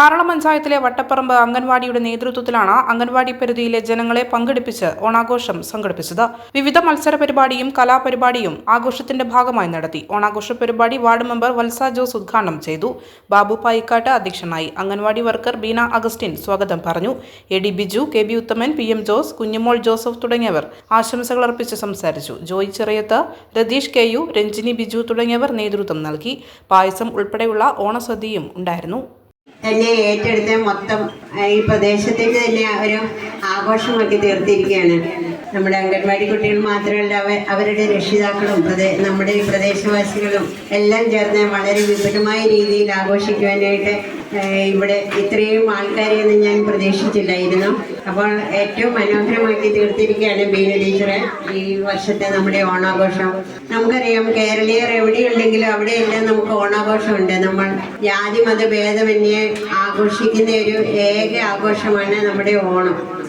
ആറളം പഞ്ചായത്തിലെ വട്ടപ്പറമ്പ് അംഗൻവാടിയുടെ നേതൃത്വത്തിലാണ് അംഗൻവാടി പരിധിയിലെ ജനങ്ങളെ പങ്കെടുപ്പിച്ച് ഓണാഘോഷം സംഘടിപ്പിച്ചത്. വിവിധ മത്സര പരിപാടിയും കലാപരിപാടിയും ആഘോഷത്തിന്റെ ഭാഗമായി നടത്തി. ഓണാഘോഷ പരിപാടി വാർഡ് മെമ്പർ വത്സ ജോസ് ഉദ്ഘാടനം ചെയ്തു. ബാബു പായിക്കാട്ട് അധ്യക്ഷനായി അംഗൻവാടി വർക്കർ ബീന അഗസ്റ്റിൻ സ്വാഗതം പറഞ്ഞു. A D Biju K B Uthaman P M Jose Kunjumol Joseph തുടങ്ങിയവർ ആശംസകൾ അർപ്പിച്ച് സംസാരിച്ചു. ജോയ് ചെറിയത്ത് രതീഷ് കെ യു രഞ്ജിനി ബിജു തുടങ്ങിയവർ നേതൃത്വം നൽകി. പായസം ഉൾപ്പെടെയുള്ള ഓണസദ്യയും ഉണ്ടായിരുന്നു. എന്നെ ഏറ്റെടുത്ത് മൊത്തം ഈ പ്രദേശത്തേക്ക് തന്നെ ഒരു ആഘോഷമാക്കി തീർത്തിരിക്കുകയാണ്. നമ്മുടെ അംഗൻവാടി കുട്ടികൾ മാത്രമല്ല അവ അവരുടെ രക്ഷിതാക്കളും നമ്മുടെ ഈ പ്രദേശവാസികളും എല്ലാം ചേർന്ന് വളരെ വിപുലമായ രീതിയിൽ ആഘോഷിക്കുവാനായിട്ട് ഇവിടെ ഇത്രയും ആൾക്കാരെയൊന്നും ഞാൻ പ്രതീക്ഷിച്ചില്ലായിരുന്നു. അപ്പോൾ ഏറ്റവും മനോഹരമാക്കി തീർത്തിരിക്കുകയാണ് ബീന ടീച്ചറെ. ഈ വർഷത്തെ നമ്മുടെ ഓണാഘോഷം. നമുക്കറിയാം കേരളീയർ എവിടെയുണ്ടെങ്കിലും അവിടെയെല്ലാം നമുക്ക് ഓണാഘോഷമുണ്ട്. നമ്മൾ ജാതി മത ഭേദമന്യെ ആഘോഷിക്കുന്ന ഒരു ഏക ആഘോഷമാണ് നമ്മുടെ ഓണം.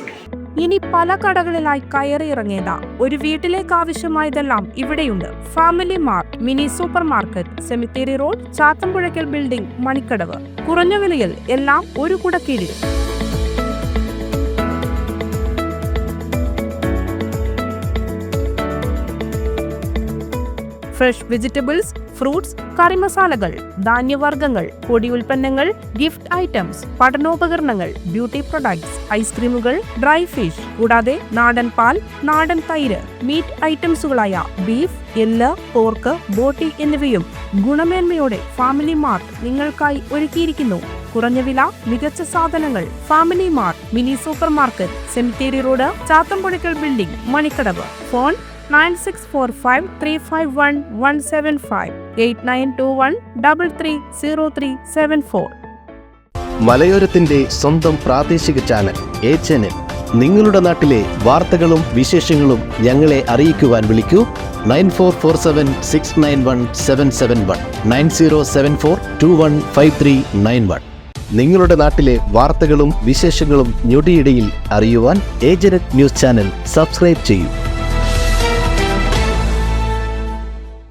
ഇനി പല കടകളിലായി കയറിയിറങ്ങേണ്ട ഒരു വീട്ടിലേക്ക് ആവശ്യമായതെല്ലാം ഇവിടെയുണ്ട്. Family mart mini super market cemetery road Chathampuzhakkal building Manikkadavu. കുറഞ്ഞ വിലയിൽ എല്ലാം ഒരു കുടക്കീഴിൽ. ഫ്രഷ് വെജിറ്റബിൾസ് ഫ്രൂട്ട്സ് കറിമസാലകൾ ധാന്യവർഗങ്ങൾ പൊടി ഉൽപ്പന്നങ്ങൾ ഗിഫ്റ്റ് ഐറ്റംസ് പഠനോപകരണങ്ങൾ ബ്യൂട്ടി പ്രൊഡക്ട്സ് ഐസ്ക്രീമുകൾ ഡ്രൈ ഫിഷ് കൂടാതെ നാടൻ പാൽ നാടൻ തൈര് മീറ്റ് ഐറ്റംസുകളായ ബീഫ് എല്ല് പോർക്ക് ബോട്ടി എന്നിവയും ഗുണമേന്മയോടെ ഫാമിലി മാർട്ട് നിങ്ങൾക്കായി ഒരുക്കിയിരിക്കുന്നു. കുറഞ്ഞ വില മികച്ച സാധനങ്ങൾ family mart mini super market cemetery road Chathampuzhakkal building Manikkadavu. Phone nine six four five three five one one seven five eight nine two one double three zero three seven four മലയോരത്തിന്റെ സ്വന്തം പ്രാദേശിക channel A channel നിങ്ങളുടെ നാട്ടിലെ വാർത്തകളും വിശേഷങ്ങളും ഞങ്ങളെ അറിയിക്കുവാൻ വിളിക്കൂ. Nine four four seven six nine one seven seven one. Nine zero seven four two one five three nine one. നിങ്ങളുടെ നാട്ടിലെ വാർത്തകളും വിശേഷങ്ങളും ഞൊടിയിടയിൽ അറിയുവാൻ ഏജനറ്റ് ന്യൂസ് ചാനൽ സബ്സ്ക്രൈബ് ചെയ്യൂ.